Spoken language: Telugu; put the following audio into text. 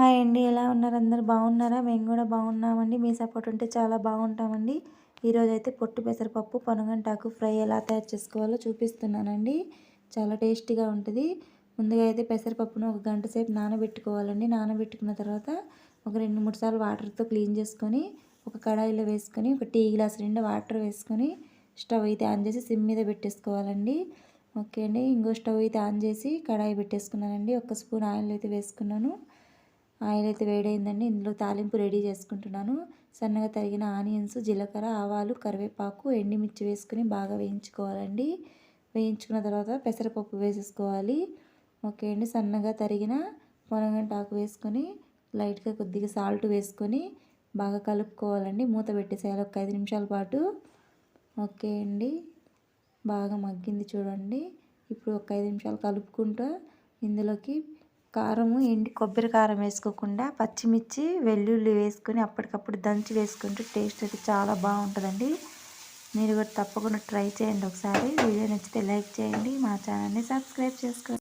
హాయ్ అండి ఎలా ఉన్నారు? అందరు బాగున్నారా? మేము కూడా బాగున్నామండి. మీ సపోర్ట్ ఉంటే చాలా బాగుంటామండి. ఈరోజు అయితే పొట్టు పెసరపప్పు పనుగంటాకు ఫ్రై ఎలా తయారు చేసుకోవాలో చూపిస్తున్నానండి. చాలా టేస్టీగా ఉంటుంది. ముందుగా అయితే పెసరపప్పును ఒక గంట సేపు నానబెట్టుకోవాలండి. నానబెట్టుకున్న తర్వాత ఒక రెండు మూడు సార్లు వాటర్తో క్లీన్ చేసుకొని ఒక కడాయిలో వేసుకొని ఒక టీ గ్లాస్ నిండా వాటర్ వేసుకొని స్టవ్ అయితే ఆన్ చేసి సిమ్ మీద పెట్టేసుకోవాలండి. ఓకే అండి. ఇంకో స్టవ్ అయితే ఆన్ చేసి కడాయి పెట్టేసుకున్నానండి. ఒక స్పూన్ ఆయిల్ అయితే వేసుకున్నాను. ఆయిల్ అయితే వేడైందండి. ఇందులో తాలింపు రెడీ చేసుకుంటున్నాను. సన్నగా తరిగిన ఆనియన్స్ జీలకర్ర ఆవాలు కరివేపాకు ఎండిమిర్చి వేసుకుని బాగా వేయించుకోవాలండి. వేయించుకున్న తర్వాత పెసరపప్పు వేసేసుకోవాలి. ఓకే అండి. సన్నగా తరిగిన పొనగంటాకు వేసుకొని లైట్గా కొద్దిగా సాల్ట్ వేసుకొని బాగా కలుపుకోవాలండి. మూత పెట్టేసేయాలి ఒక ఐదు నిమిషాల పాటు. ఓకే అండి. బాగా మగ్గింది చూడండి. ఇప్పుడు ఒక ఐదు నిమిషాలు కలుపుకుంటూ ఇందులోకి కారము ఎండి కొబ్బరి కారం వేసుకోకుండా పచ్చిమిర్చి వెల్లుల్లి వేసుకొని అప్పటికప్పుడు దంచి వేసుకుంటే టేస్ట్ అయితే చాలా బాగుంటుందండి. మీరు కూడా తప్పకుండా ట్రై చేయండి ఒకసారి. వీడియో నచ్చితే లైక్ చేయండి. మా ఛానల్ని సబ్స్క్రైబ్ చేసుకోండి.